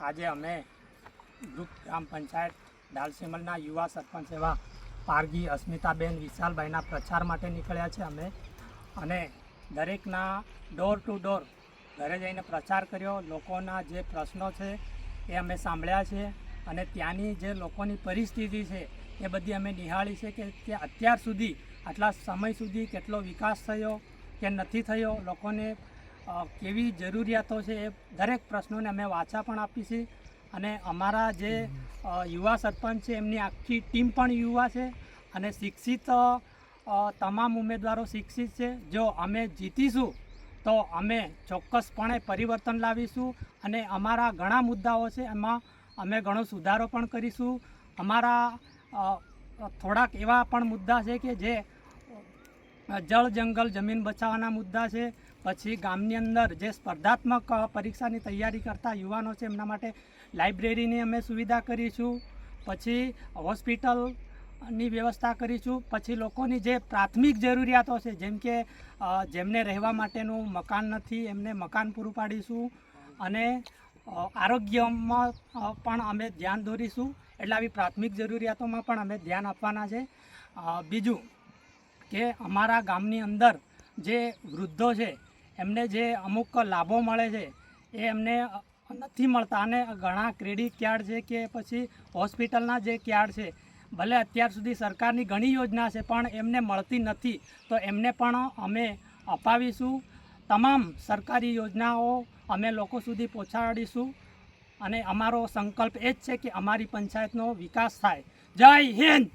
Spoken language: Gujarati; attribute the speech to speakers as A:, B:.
A: આજે અમે ગ્રુપ ગ્રામ પંચાયત ડાલસીમલના યુવા સરપંચ એવા પારગી અસ્મિતાબેન, વિશાલભાઈના પ્રચાર માટે નીકળ્યા છે અમે. અને દરેકના ડોર ટુ ડોર ઘરે જઈને પ્રચાર કર્યો. લોકોના જે પ્રશ્નો છે એ અમે સાંભળ્યા છે અને ત્યાંની જે લોકોની પરિસ્થિતિ છે એ બધી અમે નિહાળી છે કે તે અત્યાર સુધી, આટલા સમય સુધી કેટલો વિકાસ થયો કે નથી થયો, લોકોને કેવી જરૂરિયાતો છે એ દરેક પ્રશ્નોને અમે વાચા પણ આપી અને અમારા જે યુવા સરપંચ છે, એમની આખી ટીમ પણ યુવા છે. અને શિક્ષિત તમામ ઉમેદવારો શિક્ષિત છે. જો અમે જીતીશું, તો અમે ચોક્કસપણે પરિવર્તન લાવીશું. અને અમારા ઘણા મુદ્દાઓ છે, એમાં અમે ઘણો સુધારો પણ કરીશું. અમારા થોડાક એવા પણ મુદ્દા છે કે જે જળ જંગલ જમીન બચાવવાના મુદ્દા છે. પછી ગામની અંદર જે સ્પર્ધાત્મક પરીક્ષાની તૈયારી કરતા યુવાનો છે, એમના માટે લાઇબ્રેરીની અમે સુવિધા કરીશું. પછી હોસ્પિટલની વ્યવસ્થા કરીશું. પછી લોકોની જે પ્રાથમિક જરૂરિયાતો છે, જેમ કે જેમને રહેવા માટેનું મકાન નથી, એમને મકાન પૂરું પાડીશું. અને આરોગ્યમાં પણ અમે ધ્યાન દોરીશું એટલે આવી પ્રાથમિક જરૂરિયાતોમાં પણ અમે ધ્યાન આપવાના છે. બીજું કે અમારા ગામની અંદર જે વૃદ્ધો છે એમને જે અમુક લાભો મળે છે, એ એમને નથી મળતા અને ઘણા ક્રેડિટ કાર્ડ છે કે પછી હોસ્પિટલના જે કાર્ડ છે, ભલે અત્યાર સુધી સરકારની ઘણી યોજના છે, પણ એમને મળતી નથી. તો એમને પણ અમે અપાવીશું. તમામ સરકારી યોજનાઓ અમે લોકો સુધી પહોંચાડીશું. અને અમારો સંકલ્પ એ જ છે કે અમારી પંચાયતનો વિકાસ થાય. જય હિન્દ!